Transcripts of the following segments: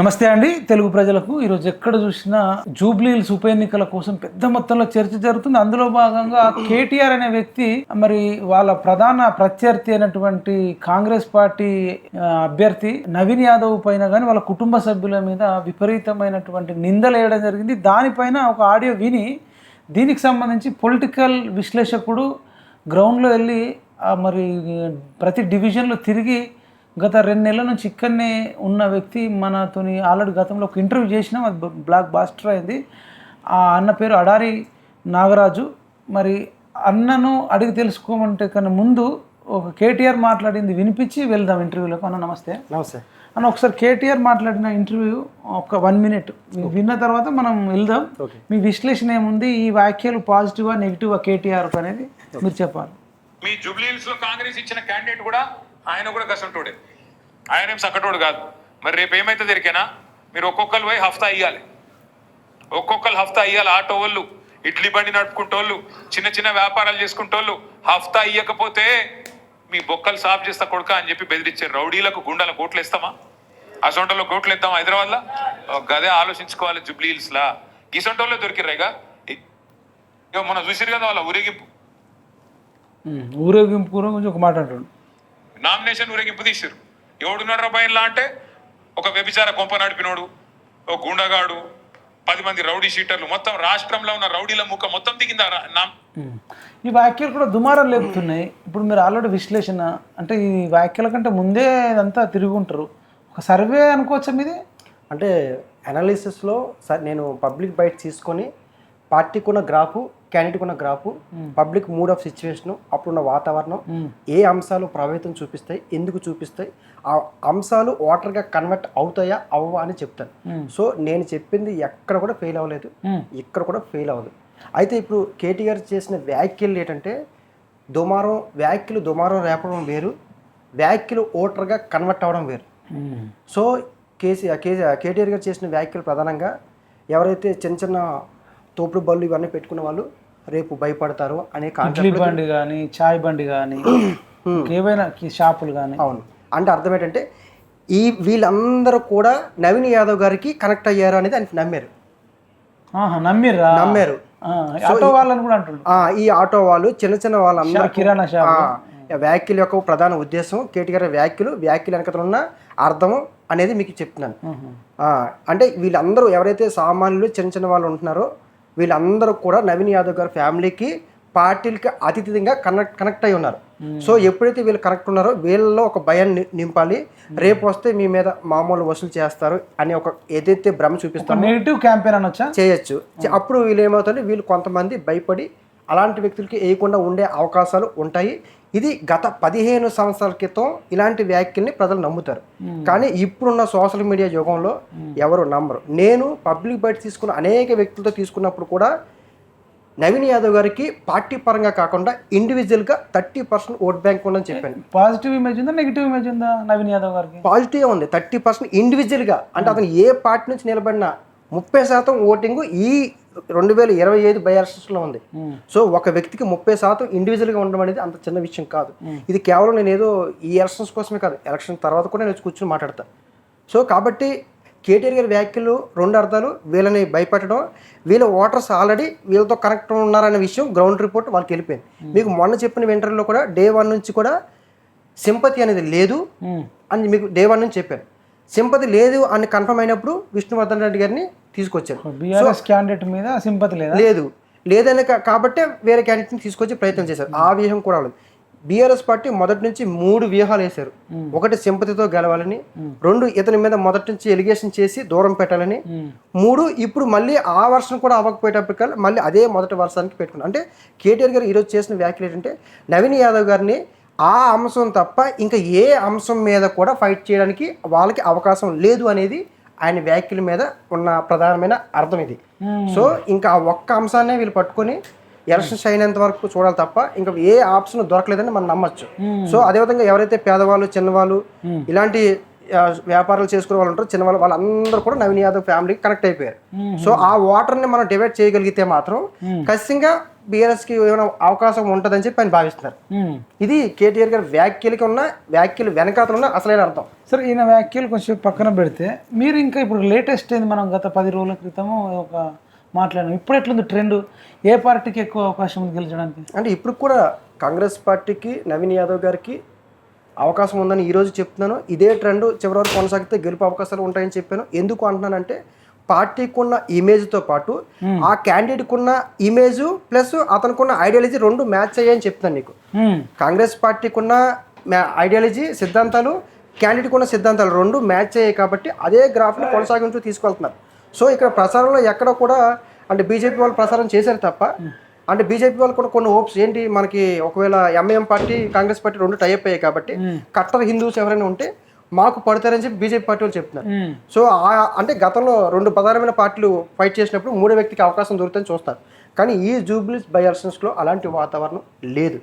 నమస్తే అండి తెలుగు ప్రజలకు. ఈరోజు ఎక్కడ చూసినా జూబ్లీహిల్స్ ఉప ఎన్నికల కోసం పెద్ద మొత్తంలో చర్చ జరుగుతుంది. అందులో భాగంగా కేటీఆర్ అనే వ్యక్తి మరి వాళ్ళ ప్రధాన ప్రత్యర్థి అయినటువంటి కాంగ్రెస్ పార్టీ అభ్యర్థి నవీన్ యాదవ్ పైన కానీ వాళ్ళ కుటుంబ సభ్యుల మీద విపరీతమైనటువంటి నిందలు వేయడం జరిగింది. దానిపైన ఒక ఆడియో విని దీనికి సంబంధించి పొలిటికల్ విశ్లేషకుడు గ్రౌండ్లో వెళ్ళి మరి ప్రతి డివిజన్లో తిరిగి గత రెండు నెలల నుంచి ఇక్కడనే ఉన్న వ్యక్తి మనతోని ఆల్రెడీ గతంలో ఒక ఇంటర్వ్యూ చేసినాం అది బ్లాక్ బాస్టర్ అయింది. ఆ అన్న పేరు అడారి నాగరాజు. మరి అన్నను అడిగి తెలుసుకోమంటే కన్నా ముందు ఒక కేటీఆర్ మాట్లాడింది వినిపించి వెళ్దాం ఇంటర్వ్యూలోకి. అన్న నమస్తే. నమస్తే. అన్న ఒకసారి కేటీఆర్ మాట్లాడిన ఇంటర్వ్యూ ఒక వన్ మినిట్. విన్న తర్వాత మనం వెళ్దాం. మీ విశ్లేషణ ఏముంది? ఈ వ్యాఖ్యలు పాజిటివా నెగిటివా కేటీఆర్ అనేది మీరు చెప్పాలి. మీ జూబ్లీహిల్స్లో కాంగ్రెస్ ఇచ్చిన క్యాండిడేట్ కూడా ఆయన కూడా కసంటోడే ఆయన ఏం సక్కటోడు కాదు. మరి రేపు ఏమైతే దొరికేనా మీరు ఒక్కొక్కరు పోయి హఫ్తా ఇవ్వాలి ఒక్కొక్కరు హఫ్తా అయ్యాలి ఆటో వాళ్ళు ఇడ్లీ బండి నడుపుకుంటోళ్ళు చిన్న చిన్న వ్యాపారాలు చేసుకుంటోళ్ళు హఫ్తా అయ్యకపోతే మీ బొక్కలు సాఫ్ చేస్తా కొడుక అని చెప్పి బెదిరించారు రౌడీలకు గుండాలకు ఓట్లు ఇస్తామా అసొంటలో కోట్లు ఇద్దాం హైదరాబాద్లో గదే ఆలోచించుకోవాలి జూబ్లీహిల్స్ లా గిసొంటోళ్ళే దొరికిర్రేగా? ఇక మనం చూసిరు కదా వాళ్ళ ఊరేగింపు. ఊరేగింపు కూడా కొంచెం ఒక మాట అంటాడు నామినేషన్ ఊరేగింపు తీసిరు ఎవడున్నాడు బయన్లా అంటే ఒక వ్యభిచార కొంప నడిపినోడు ఒక గుండగాడు పది మంది రౌడీ షీటర్లు మొత్తం రాష్ట్రంలో ఉన్న రౌడీల ముఖం మొత్తం దిగిందా. ఈ వ్యాఖ్యలు కూడా దుమారం లేపుతున్నాయి. ఇప్పుడు మీరు ఆల్రెడీ విశ్లేషణ అంటే ఈ వ్యాఖ్యల కంటే ముందే ఇదంతా తిరిగి ఉంటారు. ఒక సర్వే అనుకోవచ్చా మీది? అంటే అనాలిసిస్లో సార్ నేను పబ్లిక్ బైట్ తీసుకొని పార్టీకి ఉన్న గ్రాఫు క్యాండిడేట్కి ఉన్న graph public mood of situation అప్పుడున్న వాతావరణం ఏ అంశాలు ప్రభావితం చూపిస్తాయి ఎందుకు చూపిస్తాయి ఆ అంశాలు ఓటర్గా కన్వర్ట్ అవుతాయా అవ్వవా అని చెప్తాను సో నేను చెప్పింది ఎక్కడ కూడా ఫెయిల్ అవ్వలేదు. మ్మ్. ఇక్కడ కూడా ఫెయిల్ అవ్వదు. అయితే ఇప్పుడు కేటీఆర్ చేసిన వ్యాఖ్యలు ఏంటంటే దుమారం వ్యాఖ్యలు దుమారం రేపడం వేరు వ్యాఖ్యలు ఓటర్గా కన్వర్ట్ అవ్వడం వేరు. సో కేసీ కేసీ కేటీఆర్ గారు చేసిన వ్యాఖ్యలు ప్రధానంగా ఎవరైతే చిన్న చిన్న తోపుడు బళ్ళు ఇవన్నీ పెట్టుకున్న వాళ్ళు రేపు భయపడతారు అనే ఇడ్లీ బండి కానీ చాయ్ బండి కానీ ఏవైనా షాపులు కానీ అవును. అంటే అర్థం ఏంటంటే ఈ వీళ్ళందరూ కూడా నవీన్ యాదవ్ గారికి కనెక్ట్ అయ్యారు అనేది ఆయన నమ్మారు. నమ్మారు. ఆ, ఆటో వాళ్ళని కూడా ఆ, ఈ ఆటో వాళ్ళు చిన్న చిన్న వాళ్ళందరూ కిరాణా షాప్ వ్యాఖ్యల యొక్క ప్రధాన ఉద్దేశం కేటీఆర్ వ్యాఖ్యలు వ్యాఖ్యలు వెనకతల ఉన్న అర్థం అనేది మీకు చెప్తున్నాను. అంటే వీళ్ళందరూ ఎవరైతే సామాన్యులు చిన్న చిన్న వాళ్ళు ఉంటున్నారో వీళ్ళందరూ కూడా నవీన్ యాదవ్ గారి ఫ్యామిలీకి పార్టీలకి అతిథిగా కనెక్ట్ కనెక్ట్ అయి ఉన్నారు. సో ఎప్పుడైతే వీళ్ళు కనెక్ట్ ఉన్నారో వీళ్ళలో ఒక భయాన్ని నింపాలి. రేపు వస్తే మీ మీద మామూలు వసూలు చేస్తారు అని ఒక ఏదైతే భ్రమ చూపిస్తారో నెగిటివ్ క్యాంపెయిన్ అనొచ్చా? చేయొచ్చు. అప్పుడు వీళ్ళు ఏమవుతుంది వీళ్ళు కొంతమంది భయపడి అలాంటి వ్యక్తులకి వేయకుండా ఉండే అవకాశాలు ఉంటాయి. ఇది గత పదిహేను సంవత్సరాల క్రితం ఇలాంటి వ్యాఖ్యల్ని ప్రజలు నమ్ముతారు. కానీ ఇప్పుడున్న సోషల్ మీడియా యుగంలో ఎవరు నమ్మరు. నేను పబ్లిక్ బయట తీసుకున్న అనేక వ్యక్తులతో తీసుకున్నప్పుడు కూడా నవీన్ యాదవ్ గారికి పార్టీ పరంగా కాకుండా ఇండివిజువల్గా థర్టీ పర్సెంట్ ఓట్ బ్యాంక్ ఉందని చెప్పాను. పాజిటివ్ ఇమేజ్ ఉందా నెగిటివ్ ఇమేజ్ ఉందా నవీన్ యాదవ్ గారికి? పాజిటివ్ ఉంది. థర్టీ పర్సెంట్ ఇండివిజువల్గా. అంటే అతను ఏ పార్టీ నుంచి నిలబడినా ముప్పై శాతం ఓటింగ్ ఈ రెండు వేల ఇరవై ఐదు బై ఎలక్షన్స్లో ఉంది. సో ఒక వ్యక్తికి ముప్పై శాతం ఇండివిజువల్గా ఉండడం అనేది అంత చిన్న విషయం కాదు. ఇది కేవలం నేను ఏదో ఈ ఎలక్షన్స్ కోసమే కాదు ఎలక్షన్ తర్వాత కూడా నేను వచ్చి కూర్చొని మాట్లాడతాను సో కాబట్టి కేటీఆర్ గారి వ్యాఖ్యలు రెండు అర్థాలు వీళ్ళని భయపెట్టడం వీళ్ళ ఓటర్స్ ఆల్రెడీ వీళ్ళతో కనెక్ట్ ఉన్నారనే విషయం గ్రౌండ్ రిపోర్ట్ వాళ్ళకి వెళ్ళిపోయింది. మీకు మొన్న చెప్పిన ఇంటర్వ్యూలో కూడా డే వన్ నుంచి కూడా సింపతి అనేది లేదు. అని మీకు డే వన్ నుంచి చెప్పాను. సింపతి లేదు అని కన్ఫర్మ్ అయినప్పుడు విష్ణువర్ధన్ రెడ్డి గారిని తీసుకొచ్చారు. బీఆర్ఎస్ క్యాండిడేట్ మీద సింపతి లేదా? లేదు. లేదని కాబట్టే వేరే క్యాండిడేట్ని తీసుకొచ్చి ప్రయత్నం చేశారు. ఆ వ్యూహం కూడా లేదు బీఆర్ఎస్ పార్టీ మొదటి నుంచి మూడు వ్యూహాలు వేశారు. ఒకటి సింపతితో గెలవాలని రెండు ఇతని మీద మొదటి నుంచి ఎలిగేషన్ చేసి దూరం పెట్టాలని మూడు ఇప్పుడు మళ్ళీ ఆ వర్షం కూడా అవ్వకపోయేటప్పటికల్లా మళ్ళీ అదే మొదటి వర్షానికి పెట్టుకున్నారు. అంటే కేటీఆర్ గారు ఈరోజు చేసిన వ్యాఖ్యలు ఏంటంటే నవీన్ యాదవ్ గారిని ఆ అంశం తప్ప ఇంకా ఏ అంశం మీద కూడా ఫైట్ చేయడానికి వాళ్ళకి అవకాశం లేదు అనేది ఆయన వ్యాఖ్యల మీద ఉన్న ప్రధానమైన అర్థం ఇది. సో ఇంకా ఆ ఒక్క అంశాన్నే వీళ్ళు పట్టుకొని ఎలక్షన్స్ అయినంత వరకు చూడాలి తప్ప ఇంకా ఏ ఆప్షన్ దొరకలేదని మనం నమ్మచ్చు. సో అదేవిధంగా ఎవరైతే పేదవాళ్ళు చిన్నవాళ్ళు ఇలాంటి వ్యాపారాలు చేసుకునే వాళ్ళు ఉంటారు. చిన్న వాళ్ళు వాళ్ళందరూ కూడా నవీన్ యాదవ్ ఫ్యామిలీకి కనెక్ట్ అయిపోయారు. సో ఆ వాటర్ని మనం డివైడ్ చేయగలిగితే మాత్రం ఖచ్చితంగా బీఆర్ఎస్కి ఏమైనా అవకాశం ఉంటుందని చెప్పి ఆయన భావిస్తున్నారు. ఇది కేటీఆర్ గారి వ్యాఖ్యలకి ఉన్న వ్యాఖ్యలు వెనకాతలు ఉన్న అసలైన అర్థం. సరే ఈయన వ్యాఖ్యలు కొంచెం పక్కన పెడితే మీరు ఇంకా ఇప్పుడు లేటెస్ట్ ఏంది మనం గత పది రోజుల క్రితము ఒక మాట్లాడినాం. ఇప్పుడు ఎట్లుంది ట్రెండ్? ఏ పార్టీకి ఎక్కువ అవకాశం ఉంది గెలిచడానికి? అంటే ఇప్పుడు కూడా కాంగ్రెస్ పార్టీకి నవీన్ యాదవ్ గారికి అవకాశం ఉందని ఈరోజు చెప్తున్నాను. ఇదే ట్రెండ్ చివరి వరకు కొనసాగితే గెలుపు అవకాశాలు ఉంటాయని చెప్పాను. ఎందుకు అంటున్నానంటే పార్టీకి ఉన్న ఇమేజ్తో పాటు ఆ క్యాండిడేట్కి ఉన్న ఇమేజ్ ప్లస్ అతనికి ఐడియాలజీ రెండు మ్యాచ్ అయ్యాయని చెప్తున్నాను నీకు. కాంగ్రెస్ పార్టీకి ఉన్న ఐడియాలజీ సిద్ధాంతాలు క్యాండిడేట్కి ఉన్న సిద్ధాంతాలు రెండు మ్యాచ్ అయ్యాయి కాబట్టి అదే గ్రాఫ్ని కొనసాగించు తీసుకెళ్తున్నారు. సో ఇక్కడ ప్రసారంలో ఎక్కడ కూడా అంటే బీజేపీ వాళ్ళు ప్రసారం చేశారు తప్ప అంటే బీజేపీ వాళ్ళు కూడా కొన్ని హోప్స్ ఏంటి? మనకి ఒకవేళ ఎంఐఎం పార్టీ కాంగ్రెస్ పార్టీ రెండు టైప్ అయ్యాయి కాబట్టి కట్టర్ హిందూస్ ఎవరైనా ఉంటే మాకు పడతారని చెప్పి బీజేపీ పార్టీ వాళ్ళు చెప్తున్నారు. సో ఆ- అంటే గతంలో రెండు ప్రధానమైన పార్టీలు ఫైట్ చేసినప్పుడు మూడో వ్యక్తికి అవకాశం దొరుకుతుందని చూస్తారు. కానీ ఈ జూబ్లీస్ బై ఎలక్షన్స్లో అలాంటి వాతావరణం లేదు.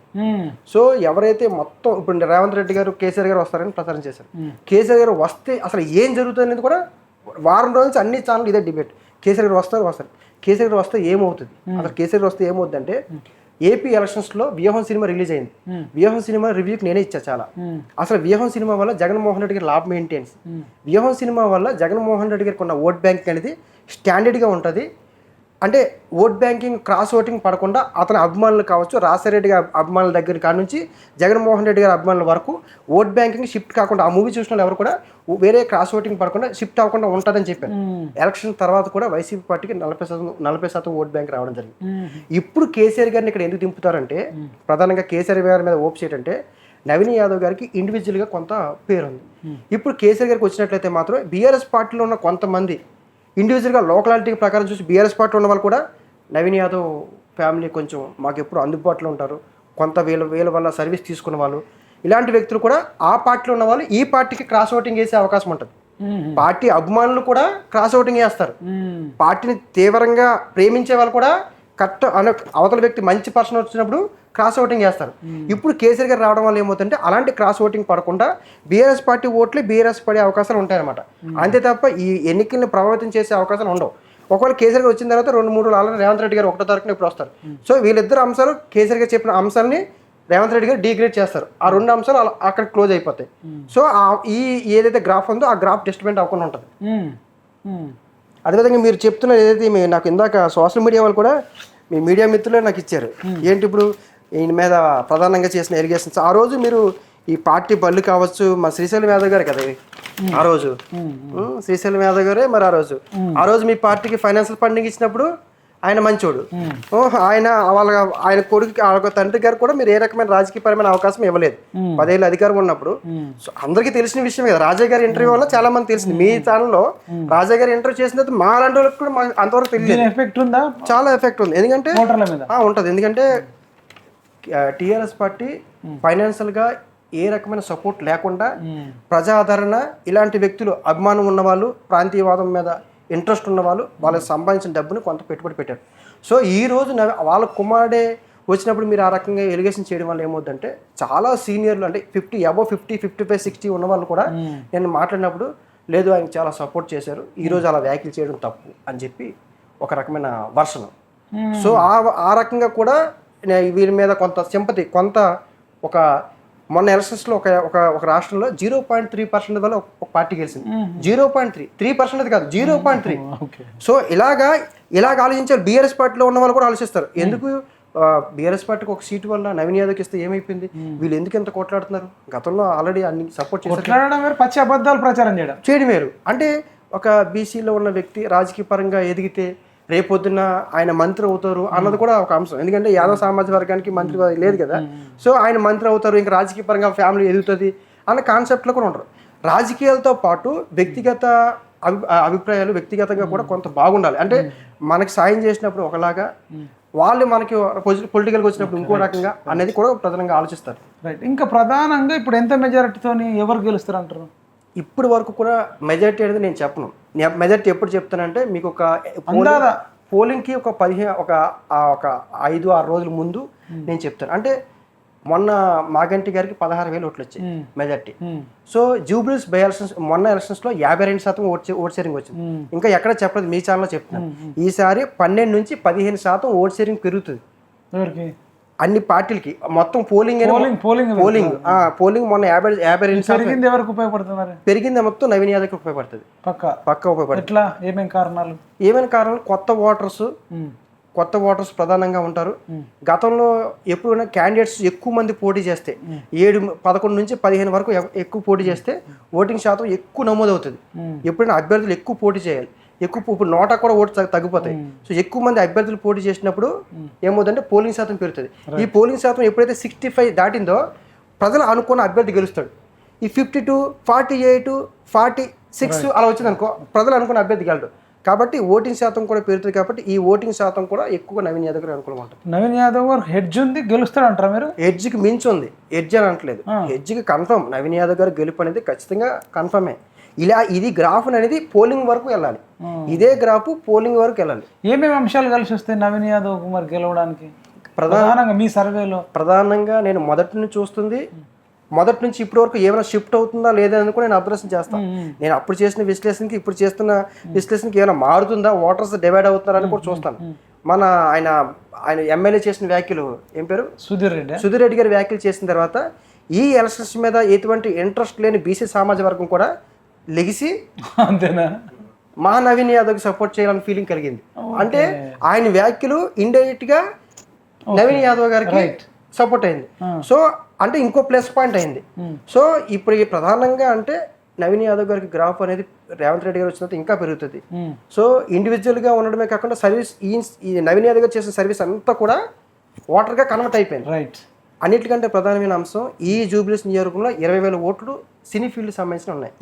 సో ఎవరైతే మొత్తం ఇప్పుడు రేవంత్ రెడ్డి గారు కేసీఆర్ గారు వస్తారని ప్రచారం చేశారు. కేసీఆర్ గారు వస్తే అసలు ఏం జరుగుతుంది అనేది కూడా వారం రోజుల నుంచి అన్ని ఛానల్ ఇదే డిబేట్ కేసీఆర్ గారు వస్తారు వస్తారు. కేసీఆర్ గారు వస్తే ఏమవుతుంది? అసలు కేసీఆర్ గారు వస్తే ఏమవుతుంది అంటే ఏపీ ఎలక్షన్స్లో వ్యూహం సినిమా రిలీజ్ అయింది. వ్యూహం సినిమా రివ్యూకి నేనే ఇచ్చా చాలా. అసలు వ్యూహం సినిమా వల్ల జగన్మోహన్ రెడ్డి గారి లాభం ఏంటి వ్యూహం సినిమా వల్ల జగన్మోహన్ రెడ్డి గారికి ఉన్న ఓట్ బ్యాంక్ అనేది స్టాండర్డ్గా ఉంటుంది. అంటే ఓట్ బ్యాంకింగ్ క్రాస్ ఓటింగ్ పడకుండా అతని అభిమానులు కావచ్చు రాజశేఖర గారి అభిమానుల దగ్గర కాడ నుంచి జగన్మోహన్ రెడ్డి గారి అభిమానుల వరకు ఓట్ బ్యాంకింగ్ షిఫ్ట్ కాకుండా ఆ మూవీ చూసిన ఎవరు కూడా వేరే క్రాస్ ఓటింగ్ పడకుండా షిఫ్ట్ అవ్వకుండా ఉంటుందని చెప్పారు. ఎలక్షన్ తర్వాత కూడా వైసీపీ పార్టీకి నలభై శాతం నలభై శాతం ఓట్ బ్యాంక్ రావడం జరిగింది. ఇప్పుడు కేసీఆర్ గారిని ఇక్కడ ఎందుకు దింపుతారంటే ప్రధానంగా కేసీఆర్ గారి మీద ఓప్ ఏంటంటే నవీన్ యాదవ్ గారికి ఇండివిజువల్గా కొంత పేరు ఉంది ఇప్పుడు కేసీఆర్ గారికి వచ్చినట్లయితే మాత్రం బీఆర్ఎస్ పార్టీలో ఉన్న కొంతమంది ఇండివిజువల్గా లోకలాలిటీ ప్రకారం చూసి బీఆర్ఎస్ పార్టీ ఉన్న వాళ్ళు కూడా నవీన్ యాదవ్ ఫ్యామిలీ కొంచెం మాకు ఎప్పుడు అందుబాటులో ఉంటారు కొంత వీళ్ళ వీళ్ళ వల్ల సర్వీస్ తీసుకున్న వాళ్ళు ఇలాంటి వ్యక్తులు కూడా ఆ పార్టీలో ఉన్న వాళ్ళు ఈ పార్టీకి క్రాస్ ఓటింగ్ వేసే అవకాశం ఉంటుంది. పార్టీ అభిమానులు కూడా క్రాస్ ఓటింగ్ వేస్తారు. పార్టీని తీవ్రంగా ప్రేమించే వాళ్ళు కూడా కరెక్ట్ అనే అవతల వ్యక్తి మంచి పర్సన్ వచ్చినప్పుడు క్రాస్ ఓటింగ్ చేస్తారు. ఇప్పుడు కేసీఆర్ గారు రావడం వల్ల ఏమవుతుందంటే అలాంటి క్రాస్ ఓటింగ్ పడకుండా బీఆర్ఎస్ పార్టీ ఓట్లే బీఆర్ఎస్ పడే అవకాశాలు ఉంటాయన్నమాట. అంతే తప్ప ఈ ఎన్నికల్ని ప్రభావితం చేసే అవకాశాలు ఉండవు. ఒకవేళ కేసీఆర్ గారు వచ్చిన తర్వాత రెండు మూడు రోజులు రేవంత్ రెడ్డి గారు ఒకటో తారీఖున ఇప్పుడు వస్తారు. సో వీళ్ళిద్దరు అంశాలు కేసీఆర్ గారు చెప్పిన అంశాలని రేవంత్ రెడ్డి గారు డిగ్రేడ్ చేస్తారు. ఆ రెండు అంశాలు అక్కడ క్లోజ్ అయిపోతాయి. సో ఆ- ఈ ఏదైతే గ్రాఫ్ ఉందో ఆ గ్రాఫ్ డిస్టర్బెంట్ అవ్వకుండా ఉంటుంది. అదేవిధంగా మీరు చెప్తున్న ఏదైతే మీ నాకు ఇందాక సోషల్ మీడియా వాళ్ళు కూడా మీ మీడియా మిత్రులే నాకు ఇచ్చారు. ఏంటి ఇప్పుడు ఈయన మీద ప్రధానంగా చేసిన ఎలిగేషన్స్ ఆ రోజు మీరు ఈ పార్టీ బళ్ళు కావచ్చు మా శ్రీశైలం యాదవ్ గారు కదా. ఆ రోజు. శ్రీశైలం యాదవ్ గారే మరి ఆ రోజు. ఆ రోజు మీ పార్టీకి ఫైనాన్షియల్ ఫండింగ్ ఇచ్చినప్పుడు ఆయన మంచోడు. ఆయన వాళ్ళ ఆయన కొడుకు వాళ్ళ తండ్రి గారు కూడా మీరు ఏ రకమైన రాజకీయపరమైన అవకాశం ఇవ్వలేదు. పదేళ్ళు అధికారం ఉన్నప్పుడు. సో అందరికీ తెలిసిన విషయం కదా రాజా గారి ఇంటర్వ్యూ వల్ల చాలా మంది తెలిసింది. మీ ఛానల్లో రాజా గారి ఇంటర్వ్యూ చేసిన తర్వాత మా లాంటి వాళ్ళకి కూడా అంతవరకు తెలియదు ఎఫెక్ట్ ఉందా? చాలా ఎఫెక్ట్ ఉంది. ఎందుకంటే ఉంటుంది. ఎందుకంటే టీఆర్ఎస్ పార్టీ ఫైనాన్షియల్గా ఏ రకమైన సపోర్ట్ లేకుండా ప్రజాదరణ ఇలాంటి వ్యక్తులు అభిమానం ఉన్నవాళ్ళు ప్రాంతీయవాదం మీద ఇంట్రెస్ట్ ఉన్నవాళ్ళు వాళ్ళకి సంపాదించిన డబ్బుని కొంత పెట్టుబడి పెట్టారు. సో ఈ రోజు వాళ్ళ కుమారుడే వచ్చినప్పుడు మీరు ఆ రకంగా ఎలిగేషన్ చేయడం వల్ల ఏమవుతుందంటే చాలా సీనియర్లు అంటే fifty above fifty fifty five sixty ఉన్న వాళ్ళు కూడా నేను మాట్లాడినప్పుడు లేదు ఆయన చాలా సపోర్ట్ చేశారు. ఈ రోజు అలా వ్యాఖ్యలు చేయడం తప్పు అని చెప్పి ఒక రకమైన వర్షం సో ఆ ఆ రకంగా కూడా వీరి మీద కొంత సింపతి కొంత ఒక మొన్న ఎలక్షన్స్లో ఒక ఒక ఒక రాష్ట్రంలో జీరో పాయింట్ త్రీ పర్సెంట్ వల్ల ఒక- పార్టీ గెలిచింది. Zero point three. Three percent కాదు zero point three. Okay. So ఇలాగా ఇలాగ ఆలోచించారు బీఆర్ఎస్ పార్టీలో ఉన్న వాళ్ళు కూడా ఆలోచిస్తారు. ఎందుకు బీఆర్ఎస్ పార్టీకి ఒక సీటు వల్ల నవీన్ యాదవ్కి ఇస్తే ఏమైపోయింది? వీళ్ళు ఎందుకు ఎంత కొట్లాడుతున్నారు? గతంలో ఆల్రెడీ అన్ని సపోర్ట్ వేరు పచ్చి అబద్ధాలు ప్రచారం చేయడం. చేయడం వేరు. అంటే ఒక బీసీలో ఉన్న వ్యక్తి రాజకీయ పరంగా ఎదిగితే రేపొద్దున ఆయన మంత్రి అవుతారు అన్నది కూడా ఒక అంశం. ఎందుకంటే యాదవ్ సామాజిక వర్గానికి మంత్రి లేదు కదా. సో ఆయన మంత్రి అవుతారు ఇంకా రాజకీయ పరంగా ఫ్యామిలీ ఎదుగుతుంది అన్న కాన్సెప్ట్లో కూడా ఉంటారు రాజకీయాలతో పాటు వ్యక్తిగత అభి అభిప్రాయాలు వ్యక్తిగతంగా కూడా కొంత బాగుండాలి. అంటే మనకి సాయం చేసినప్పుడు ఒకలాగా వాళ్ళు మనకి పొలిటికల్గా వచ్చినప్పుడు ఇంకో రకంగా అనేది కూడా ప్రధానంగా ఆలోచిస్తారు. రైట్ ఇంకా ప్రధానంగా ఇప్పుడు ఎంత మెజారిటీతోని ఎవరు గెలుస్తారు అంటారు ఇప్పటి వరకు కూడా మెజారిటీ అనేది నేను చెప్పను. మెజారిటీ ఎప్పుడు చెప్తానంటే మీకు ఒక అందాదా? పోలింగ్కి ఒక పదిహేను ఒక ఒక ఐదు ఆరు రోజుల ముందు నేను చెప్తాను. అంటే మొన్న మాగంటి గారికి పదహారు వేలు ఓట్లు వచ్చాయి. Majority. So Jubilee's by elections మొన్న ఎలక్షన్స్లో యాభై రెండు శాతం ఓట్ ఓట్ షేరింగ్ వచ్చింది. ఇంకా ఎక్కడ చెప్పలేదు మీ ఛానల్లో చెప్తున్నాను. ఈసారి పన్నెండు నుంచి పదిహేను శాతం ఓట్ షేరింగ్ పెరుగుతుంది. అన్ని పార్టీలకి. మొత్తం పోలింగ్ పోలింగ్ పోలింగ్ పోలింగ్. ఆ, పోలింగ్ మొన్న యాభై యాభై రెండు పెరిగింది ఎవరికి ఉపయోగపడుతుంది మరి? పెరిగింది మొత్తం నవీన్ యాదవ్కి ఉపయోగపడుతుంది. పక్క? పక్క ఉపయోగపడుతుంది. ఎట్లా? ఏమేం కారణాలు? ఏమైనా కారణాలు? కొత్త ఓటర్స్ కొత్త ఓటర్స్ ప్రధానంగా ఉంటారు. గతంలో ఎప్పుడైనా క్యాండిడేట్స్ ఎక్కువ మంది పోటీ చేస్తే ఏడు పదకొండు నుంచి పదిహేను వరకు ఎక్కువ పోటీ చేస్తే ఓటింగ్ శాతం ఎక్కువ నమోదవుతుంది. ఎప్పుడైనా అభ్యర్థులు ఎక్కువ పోటీ చేయాలి. ఎక్కువ ఇప్పుడు నోటా కూడా ఓటు తగ్గు- తగ్గిపోతాయి. సో ఎక్కువ మంది అభ్యర్థులు పోటీ చేసినప్పుడు ఏమవుతుందంటే పోలింగ్ శాతం పెరుగుతుంది. ఈ పోలింగ్ శాతం ఎప్పుడైతే సిక్స్టీ ఫైవ్ దాటిందో ప్రజలు అనుకున్న అభ్యర్థి గెలుస్తాడు. ఈ fifty two forty eight forty six అలా వచ్చింది అనుకో ప్రజలు అనుకున్న అభ్యర్థి గెలడు. కాబట్టి ఓటింగ్ శాతం కూడా పెరుగుతుంది కాబట్టి ఈ ఓటింగ్ శాతం కూడా ఎక్కువ నవీన్ యాదవ్ గారు అనుకూలంగా ఉంటుంది నవీన్ యాదవ్ గారు హెడ్జ్ ఉంది గెలుస్తాడు అంటారా మీరు? ఎడ్జ్కి మించి ఉంది. ఎడ్జ్ అని అనట్లేదు. ఎడ్జ్కి కన్ఫర్మ్. నవీన్ యాదవ్ గారు గెలుపు అనేది ఖచ్చితంగా కన్ఫర్మే. ఇలా ఇది గ్రాఫ్ అనేది పోలింగ్ వరకు వెళ్ళాలి. ఇదే గ్రాఫ్ పోలింగ్ వరకు వెళ్ళాలి. ఏమేమి అంశాలు కలిసి వస్తాయి నవీన్ యాదవ్ కుమార్ గెలవడానికి? ప్రధాన ప్రధానంగా మీ సర్వేలో ప్రధానంగా నేను మొదటి నుంచి చూస్తుంది. మొదటి నుంచి ఇప్పటి వరకు ఏమైనా షిఫ్ట్ అవుతుందా లేదా అని కూడా నేను అబ్జర్వేషన్ చేస్తాను నేను అప్పుడు చేసిన విశ్లేషణకి ఇప్పుడు చేస్తున్న విశ్లేషణకి ఏమైనా మారుతుందా? ఓటర్స్ డివైడ్ అవుతున్నారని కూడా చూస్తాను. మన ఆయన ఆయన ఎమ్మెల్యే చేసిన వ్యాఖ్యలు ఏం పేరు? సుధీర్ రెడ్డి. సుధీర్ రెడ్డి గారి వ్యాఖ్యలు చేసిన తర్వాత ఈ ఎలక్షన్స్ మీద ఎటువంటి ఇంట్రెస్ట్ లేని బీసీ సమాజ వర్గం కూడా లెగిసి అంతేనా? మా నవీన్ యాదవ్కి సపోర్ట్ చేయాలని ఫీలింగ్ కలిగింది. అంటే ఆయన వ్యాఖ్యలు ఇండైరెక్ట్గా నవీన్ యాదవ్ గారికి సపోర్ట్ అయింది. సో అంటే ఇంకో ప్లస్ పాయింట్ అయింది. సో ఇప్పుడు ఈ ప్రధానంగా అంటే నవీన్ యాదవ్ గారికి గ్రాఫ్ అనేది రేవంత్ రెడ్డి గారు వచ్చిన తర్వాత ఇంకా పెరుగుతుంది. సో ఇండివిజువల్గా ఉండడమే కాకుండా సర్వీస్ ఈ నవీన్ యాదవ్ గారు చేసిన సర్వీస్ అంతా కూడా వాటర్గా కన్వర్ట్ అయిపోయింది. రైట్ అన్నిటికంటే ప్రధానమైన అంశం ఈ జూబిలీస్ నియోజకవర్గంలో ఇరవై వేల ఓట్లు సినీ ఫీల్డ్ సంబంధించిన ఉన్నాయి.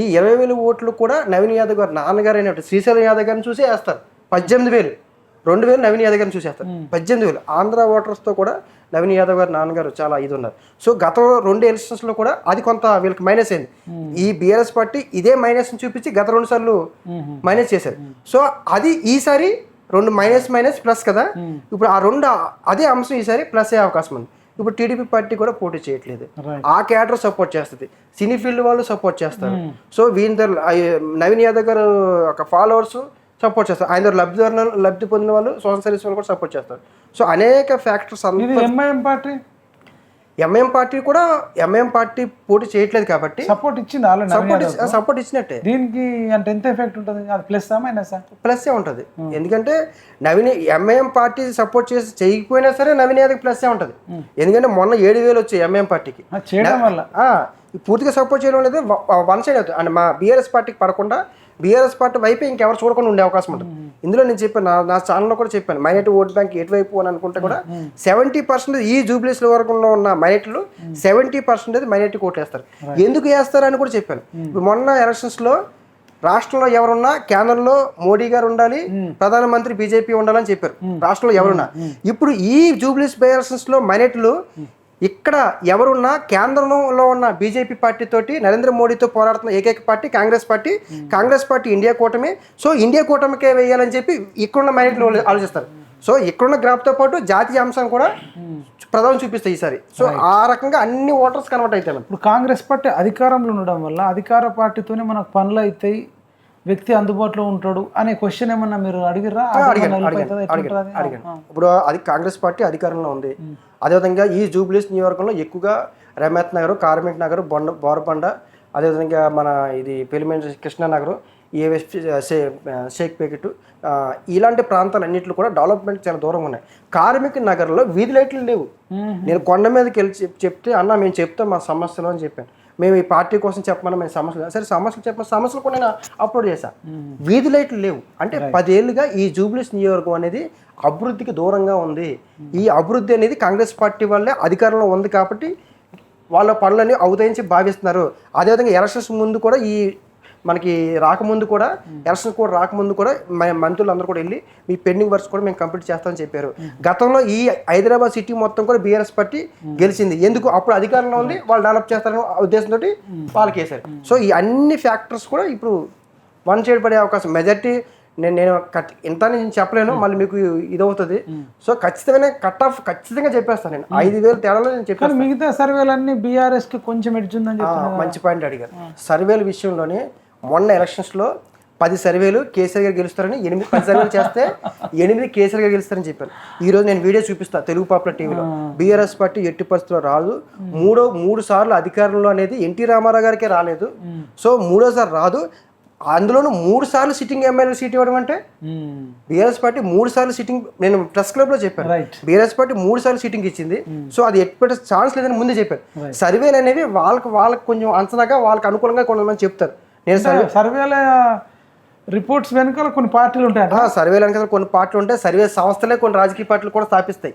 ఈ ఇరవై వేల ఓట్లు కూడా నవీన్ యాదవ్ గారు నాన్నగారు అయినట్టు శ్రీశైలం యాదవ్ గారిని చూసే వేస్తారు. పద్దెనిమిది వేలు. రెండు వేలు నవీన్ యాదవ్ గారిని చూసేస్తారు పద్దెనిమిది వేలు. ఆంధ్ర ఓటర్స్తో కూడా నవీన్ యాదవ్ గారు నాన్నగారు చాలా ఇది ఉన్నారు. సో గత రెండు ఎలక్షన్స్లో కూడా అది కొంత వీళ్ళకి మైనస్ అయింది. ఈ బీఆర్ఎస్ పార్టీ ఇదే మైనస్ చూపించి గత రెండు సార్లు మైనస్ చేశారు. సో అది ఈసారి రెండు మైనస్ మైనస్ ప్లస్ కదా. ఇప్పుడు ఆ రెండు అదే అంశం ఈసారి ప్లస్ అయ్యే అవకాశం ఉంది. ఇప్పుడు టీడీపీ పార్టీ కూడా పోటీ చేయట్లేదు. ఆ క్యాడర్ సపోర్ట్ చేస్తుంది. సినీ ఫీల్డ్ వాళ్ళు సపోర్ట్ చేస్తారు. సో వీళ్ళిద్దరు నవీన్ యాదవ్ గారు ఒక ఫాలోవర్స్ సపోర్ట్ చేస్తారు. ఆయన దగ్గర లబ్ధిదారులు లబ్ధి పొందిన వాళ్ళు సోషల్ సర్వీస్ వాళ్ళు కూడా సపోర్ట్ చేస్తారు. సో అనేక factors MIM party? MIM party కూడా ఎంఐఎం పార్టీ పోటీ చేయట్లేదు కాబట్టి సపోర్ట్ ఇచ్చింది ఆల్రెడీ సపోర్ట్ సపోర్ట్ ఇచ్చినట్టే. దీనికి అంటే ఎంత ఎఫెక్ట్ ఉంటుంది? అది ప్లస్ మైనస్ ప్లస్ ఉంటుంది. ఎందుకంటే నవీన్ ఎంఐఎం పార్టీ సపోర్ట్ చేసి చేయకపోయినా సరే నవీన్ యాదవ్ ప్లస్ ఉంటుంది. ఎందుకంటే మొన్న ఏడు వేలు వచ్చాయి ఎంఐఎం పార్టీకి చేయడం వల్ల. పూర్తిగా సపోర్ట్ చేయడం లేదు వన్ సైడ్ అవుతుంది. అంటే మా బీఆర్ఎస్ పార్టీకి పడకుండా బీఆర్ఎస్ పార్టీ వైపే ఇంకెవరు చూడకుండా ఉండే అవకాశం ఉంటుంది. ఇందులో నేను చెప్పాను నా నా ఛానల్లో కూడా చెప్పాను మైనార్టీ ఓట్ బ్యాంక్ ఎటువైపు అని అనుకుంటే కూడా సెవెంటీ పర్సెంట్ ఈ జూబ్లీస్ వర్గంలో ఉన్న మైనార్టీలు సెవెంటీ పర్సెంటేజ్ మైనార్టీ ఓట్లు వేస్తారు. ఎందుకు వేస్తారు అని కూడా చెప్పాను. ఇప్పుడు మొన్న ఎలక్షన్స్లో రాష్ట్రంలో ఎవరున్నా కేంద్రంలో మోడీ గారు ఉండాలి ప్రధానమంత్రి బీజేపీ ఉండాలని చెప్పారు. రాష్ట్రంలో ఎవరున్నా. ఇప్పుడు ఈ జూబ్లీస్ బై ఎలక్షన్స్లో మైనార్టీలు ఇక్కడ ఎవరున్నా కేంద్రంలో ఉన్న బీజేపీ పార్టీ తోటి నరేంద్ర మోడీతో పోరాడుతున్న ఏకైక party Congress party. Congress party India కూటమి. సో ఇండియా కూటమికే వేయాలని చెప్పి ఇక్కడున్న మైనార్టీలు ఆలో- ఆలోచిస్తారు. సో ఇక్కడున్న గ్రాఫ్తో పాటు జాతీయ అంశం కూడా ప్రధానం చూపిస్తాయి ఈసారి. సో ఆ రకంగా అన్ని ఓటర్స్ కన్వర్ట్ అవుతాయి ఇప్పుడు కాంగ్రెస్ పార్టీ అధికారంలో ఉండడం వల్ల అధికార పార్టీతోనే మనకు పనులు అవుతాయి వ్యక్తి అందుబాటులో ఉంటాడు అనే క్వశ్చన్ ఏమన్నా మీరు అడిగిరా ఇప్పుడు అది కాంగ్రెస్ పార్టీ అధికారంలో ఉంది. అదేవిధంగా ఈ జూబ్లీస్ నియోజకవర్గంలో ఎక్కువగా రమేత్ నగర్ కార్మిక్ నగర్ బొండ బోరబండ అదేవిధంగా మన ఇది పెలిమెంట్ కృష్ణానగర్ ఏ షేక్ పేకెట్ ఇలాంటి ప్రాంతాలన్నింటిలో కూడా డెవలప్మెంట్ చాలా దూరంగా ఉన్నాయి. కార్మిక నగర్లో వీధి లైట్లు లేవు. నేను కొండ మీదకి వెళ్ళి చెప్- చెప్తే అన్న మేము చెప్తాం మా సమస్యలు అని చెప్పాను. మేము ఈ పార్టీ కోసం చెప్పమని మేము సమస్యలు సరే సమస్యలు చెప్పిన సమస్యలు కూడా నేను అప్లోడ్ చేశాను వీధి లైట్లు లేవు. అంటే పదేళ్ళుగా ఈ జూబ్లీస్ నియోజకవర్గం అనేది అభివృద్ధికి దూరంగా ఉంది. ఈ అభివృద్ధి అనేది కాంగ్రెస్ పార్టీ వల్లే అధికారంలో ఉంది కాబట్టి వాళ్ళ పనులన్నీ అవుతాయని భావిస్తున్నారు. అదేవిధంగా ఎలక్షన్స్ ముందు కూడా ఈ మనకి రాకముందు కూడా ఎలక్షన్ కూడా రాకముందు కూడా మన మంత్రులు అందరూ కూడా వెళ్ళి మీ పెండింగ్ వర్క్స్ కూడా మేము కంప్లీట్ చేస్తామని చెప్పారు. గతంలో ఈ హైదరాబాద్ సిటీ మొత్తం కూడా బీఆర్ఎస్ పార్టీ గెలిచింది. ఎందుకు? అప్పుడు అధికారంలో ఉంది వాళ్ళు డెవలప్ చేస్తారని ఉద్దేశంతో వాళ్ళకి వేశారు సో ఈ అన్ని ఫ్యాక్టర్స్ కూడా ఇప్పుడు వన్ సైడ్ పడే అవకాశం. మెజార్టీ నేను నేను కట్ ఇంత నేను చెప్పలేను మళ్ళీ మీకు ఇది అవుతుంది సో ఖచ్చితమైన కట్ ఆఫ్ ఖచ్చితంగా చెప్పేస్తాను నేను. ఐదు వేలు తేడాలో నేను చెప్పాను మిగతా సర్వేలన్నీ బీఆర్ఎస్కి కొంచెం ఎడ్జ్ ఉందని ఆ, చెప్పి మంచి పాయింట్ అడిగారు. సర్వేల విషయంలోనే మొన్న ఎలక్షన్స్లో పది సర్వేలు కేసీఆర్ గారు గెలుస్తారని ఎనిమిది పది సర్వేలు చేస్తే ఎనిమిది కేసీఆర్ గారు గెలుస్తారని చెప్పారు. ఈ రోజు నేను వీడియో చూపిస్తా తెలుగు పాపులర్ టీవీలో. బీఆర్ఎస్ పార్టీ ఎట్టి పరిస్థితుల్లో రాదు. మూడో మూడు సార్లు అధికారంలో అనేది ఎన్టీ రామారావు గారికే రాలేదు. సో మూడోసారి రాదు. అందులోనూ మూడు సార్లు సిట్టింగ్ ఎమ్మెల్యే సీట్ ఇవ్వడం అంటే. బీఆర్ఎస్ పార్టీ మూడు సార్లు సిట్టింగ్ నేను ప్రెస్ క్లబ్లో చెప్పాను బీఆర్ఎస్ పార్టీ మూడు సార్లు సీటింగ్ ఇచ్చింది. సో అది ఎటువంటి ఛాన్స్ లేదని ముందే చెప్పారు. సర్వేలు అనేవి వాళ్ళకి వాళ్ళకి కొంచెం అంచనాగా వాళ్ళకి అనుకూలంగా కొంతమంది చెప్తారు. నేను సర్వే? సర్వేల రిపోర్ట్స్ వెనకాల కొన్ని పార్టీలు ఉంటాయంట. ఆ, సర్వేలు అనగా కొన్ని పార్టీలు ఉంటాయి సర్వే సంస్థలే కొన్ని రాజకీయ పార్టీలు కూడా స్థాపిస్తాయి.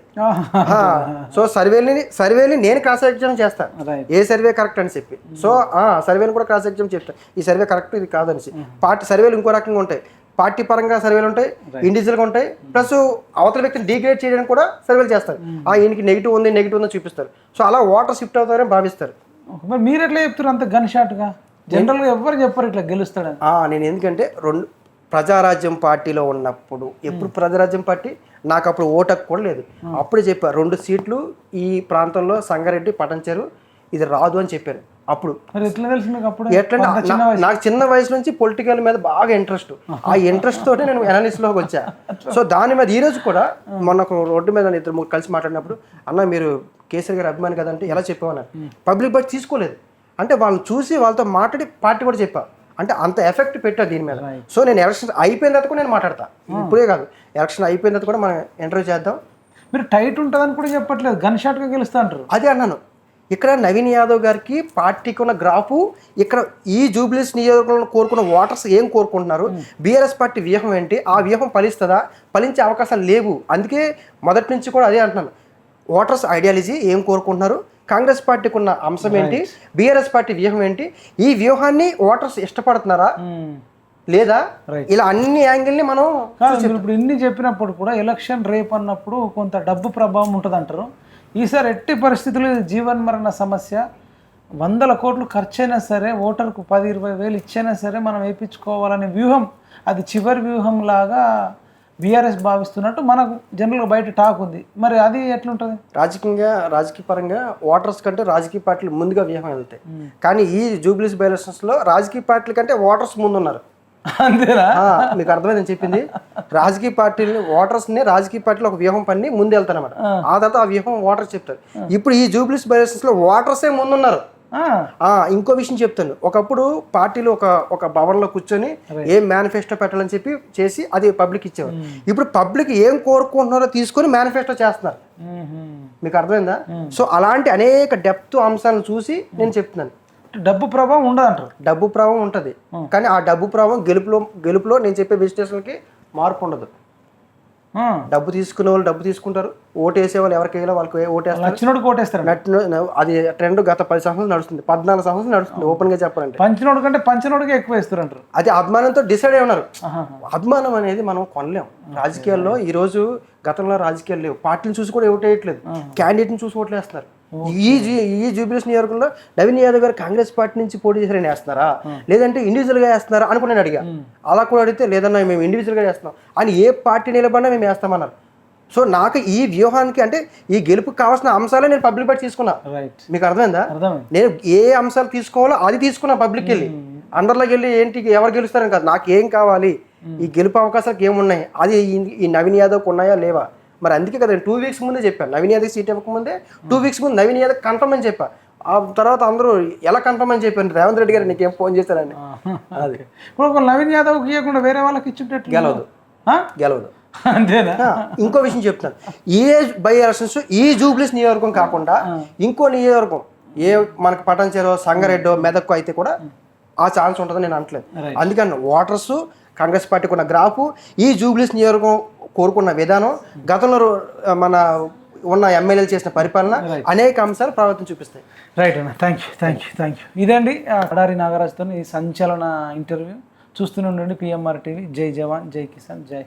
సో సర్వేని సర్వేని నేను క్రాస్ ఎగ్జామ్ చేస్తాను. ఏ సర్వే కరెక్ట్ అని చెప్పి. సో ఆ సర్వేని కూడా క్రాస్ ఎగ్జామ్ చెప్తాను ఈ సర్వే కరెక్ట్ ఇది కాదనేసి పార్టీ సర్వేలు ఇంకో రకంగా ఉంటాయి. పార్టీ పరంగా సర్వేలు ఉంటాయి. ఇండివిజువల్గా ఉంటాయి. ప్లస్ అవతల వ్యక్తిని డిగ్రేడ్ చేయడానికి కూడా సర్వేలు చేస్తారు. ఆ ఈయనకి నెగిటివ్ ఉంది నెగిటివ్ ఉందని చూపిస్తారు. సో అలా వాటర్ షిఫ్ట్ అవుతారని భావిస్తారు. మరి మీరు ఎట్లా చెప్తారు అంత గన్ షాట్ గా జనరల్గా ఎవరు చెప్పరు ఇట్లా గెలుస్తాడని. ఆ, నేను ఎందుకంటే రెండు ప్రజారాజ్యం పార్టీలో ఉన్నప్పుడు ఎప్పుడు ప్రజారాజ్యం పార్టీ నాకు అప్పుడు ఓటకు కూడా లేదు. అప్పుడే చెప్పారు రెండు సీట్లు ఈ ప్రాంతంలో సంగారెడ్డి పటంచేరు ఇది రాదు అని చెప్పారు. అప్పుడు ఎట్లా నాకు చిన్న వయసు నుంచి పొలిటికల్ మీద బాగా ఇంట్రెస్ట్. ఆ ఇంట్రెస్ట్ తోటి నేను లోకి వచ్చా. సో దాని మీద ఈ రోజు కూడా మొన్న ఒక రోడ్డు మీద ఇద్దరు ముగ్గురు కలిసి మాట్లాడినప్పుడు అన్న మీరు కేసరి గారి అభిమాని కదంటే ఎలా చెప్పామన్నారు పబ్లిక్ బట్ తీసుకోలేదు. అంటే వాళ్ళని చూసి వాళ్ళతో మాట్లాడి పార్టీ కూడా చెప్పా. అంటే అంత ఎఫెక్ట్ పెట్టా దీని మీద. సో నేను ఎలక్షన్ అయిపోయిన తర్వాత కూడా నేను మాట్లాడతా. ఇప్పుడే కాదు. ఎలక్షన్ అయిపోయిన తర్వాత కూడా మనం ఇంటర్వ్యూ చేద్దాం. మీరు టైట్ ఉంటుందని కూడా చెప్పట్లేదు. గన్ షాట్గా గెలుస్తా అంటారు. అదే అన్నాను. ఇక్కడ నవీన్ యాదవ్ గారికి పార్టీకి ఉన్న గ్రాఫు ఇక్కడ ఈ జూబ్లీస్ నియోజకవర్గంలో కోరుకున్న ఓటర్స్ ఏం కోరుకుంటున్నారు? బీఆర్ఎస్ పార్టీ వ్యూహం ఏంటి? ఆ వ్యూహం ఫలిస్తుందా? ఫలించే అవకాశాలు లేవు. అందుకే మొదటి నుంచి కూడా అదే అంటున్నాను. ఓటర్స్ ఐడియాలజీ ఏం కోరుకుంటున్నారు? కాంగ్రెస్ పార్టీకి ఉన్న అంశం ఏంటి? బీఆర్ఎస్ పార్టీ వ్యూహం ఏంటి? ఈ వ్యూహాన్ని ఓటర్స్ ఇష్టపడుతున్నారా? మ్మ్. లేదా. ఇలా అన్ని యాంగిల్ని మనం ఇప్పుడు ఇన్ని చెప్పినప్పుడు కూడా ఎలక్షన్ రేపు అన్నప్పుడు కొంత డబ్బు ప్రభావం ఉంటుంది అంటారు ఈసారి ఎట్టి పరిస్థితుల్లో ఇది జీవన్ మరణ సమస్య? వందల కోట్లు ఖర్చు అయినా సరే ఓటర్కు పది ఇరవై వేలు ఇచ్చైనా సరే మనం వేయించుకోవాలనే వ్యూహం అది చివరి వ్యూహం లాగా బీఆర్ఎస్ భావిస్తున్నట్టు మనకు జనరల్గా బయట టాక్ ఉంది. మరి అది ఎట్లుంటుంది? రాజకీయంగా రాజకీయ పరంగా ఓటర్స్ కంటే రాజకీయ పార్టీలు ముందుగా వ్యూహం వెళ్తాయి. కానీ ఈ జూబ్లీస్ బై లో రాజకీయ పార్టీల కంటే ఓటర్స్ ముందున్నారు. అంతేనా? మీకు అర్థమైందని చెప్పింది? రాజకీయ పార్టీలు ఓటర్స్ని రాజకీయ పార్టీలు ఒక వ్యూహం పని ముందు వెళ్తారన్నమాట. ఆ. తర్వాత ఆ వ్యూహం ఓటర్స్ చెప్తారు. ఇప్పుడు ఈ జూబ్లీస్ బై లో ఓటర్సే ముందున్నారు? ఇంకో విషయం చెప్తాను. ఒకప్పుడు పార్టీలు ఒక ఒక భవన్లో కూర్చొని ఏం మేనిఫెస్టో పెట్టాలని చెప్పి చేసి అది పబ్లిక్ ఇచ్చేవారు. ఇప్పుడు పబ్లిక్ ఏం కోరుకుంటున్నారో తీసుకొని మేనిఫెస్టో చేస్తున్నారు. మీకు అర్థమైందా? సో అలాంటి అనేక డెప్త్ అంశాలను చూసి నేను చెప్తున్నాను. డబ్బు ప్రభావం ఉండదు అంటారు డబ్బు ప్రభావం ఉంటుంది. కానీ ఆ డబ్బు ప్రభావం గెలుపులో గెలుపులో నేను చెప్పే విశ్లేషణకి మార్పు ఉండదు. డబ్బు తీసుకునే వాళ్ళు డబ్బు తీసుకుంటారు. ఓటు వేసే వాళ్ళు ఎవరికి వేయాలో వాళ్ళకి ఓటేస్తారు. నచ్చినోడు కోటేస్తారు నట్టు అది ట్రెండ్ గత పది సంవత్సరాలు నడుస్తుంది. పద్నాలుగు సంవత్సరాలు నడుస్తుంది ఓపెన్గా చెప్పాలంటే. పంచినోడు కంటే పంచినోడికే ఎక్కువ వేస్తారు అంటారు అది అభిమానంతో డిసైడ్ అయి ఉన్నారు. అభిమానం అనేది మనం కొనలేం. రాజకీయాల్లో ఈ రోజు గతంలో రాజకీయాలు లేవు. పార్టీని చూసి కూడా ఓటేయట్లేదు క్యాండిడేట్ని చూసి ఓట్లేస్తున్నారు. ఈ ఈ జూబిలీస్ నియోజకవర్గంలో నవీన్ యాదవ్ గారు కాంగ్రెస్ పార్టీ నుంచి పోటీ చేశారని వేస్తున్నారా? లేదంటే ఇండివిజువల్గా వేస్తున్నారా అనుకుని నేను అడిగా. అలా కూడా అడిగితే లేదన్నా మేము ఇండివిజువల్గా వేస్తున్నాం. అని ఏ పార్టీ నిలబడినా మేము వేస్తామన్నారు. సో నాకు ఈ వ్యూహానికి అంటే ఈ గెలుపుకి కావాల్సిన అంశాలే నేను పబ్లిక్ బట్టి తీసుకున్నా. మీకు అర్థమైందా? నేను ఏ అంశాలు తీసుకోవాలో అది తీసుకున్నా పబ్లిక్ వెళ్ళి. అండర్లోకి వెళ్ళి ఏంటి ఎవరు గెలుస్తారని కాదు. నాకు ఏం కావాలి? ఈ గెలుపు అవకాశాలకు ఏమున్నాయి? అది ఈ- ఈ నవీన్ యాదవ్కి ఉన్నాయా లేవా? మరి అందుకే కదా టూ వీక్స్ ముందే చెప్పాను. నవీన్ యాదవ్ సీట్ ఇవ్వకముందే టూ వీక్స్ ముందు నవీన్ యాదవ్ కన్ఫర్మ్ అని చెప్పా. ఆ తర్వాత అందరూ ఎలా కన్ఫర్మ్ అని చెప్పాను రేవంత్ రెడ్డి గారు నీకేం ఫోన్ చేశారని. అది. ఇప్పుడు ఒక నవీన్ యాదవ్ ఇవ్వకుండా వేరే వాళ్ళకి ఇచ్చుంటట్టు గెలవదు. గెలవదు. అంతేనా? ఇంకో విషయం చెప్తాను. ఈ బై ఎలక్షన్స్ ఈ జూబ్లీస్ నియోజకవర్గం కాకుండా ఇంకో నియోజకవర్గం ఏ మనకు పటంచెరో సంగారెడ్డో మెదక్కు అయితే కూడా ఆ ఛాన్స్ ఉంటుందని నేను అనట్లేదు. Right. అందుకని ఓటర్స్ కాంగ్రెస్ పార్టీకి ఉన్న గ్రాఫ్ ఈ జూబ్లీస్ నియోజకవర్గం కోరుకున్న విధానం గతంలో మన ఉన్న ఎమ్మెల్యేలు చేసిన పరిపాలన అనేక అంశాలు ప్రభావితం చూపిస్తాయి. రైట్ అన్న. Thank you thank you thank you ఇదండి ఆ కడారి నాగరాజుతో ఈ సంచలన ఇంటర్వ్యూ. చూస్తూనే ఉండండి పిఎంఆర్ టీవీ. జై జవాన్ జై కిసాన్ జై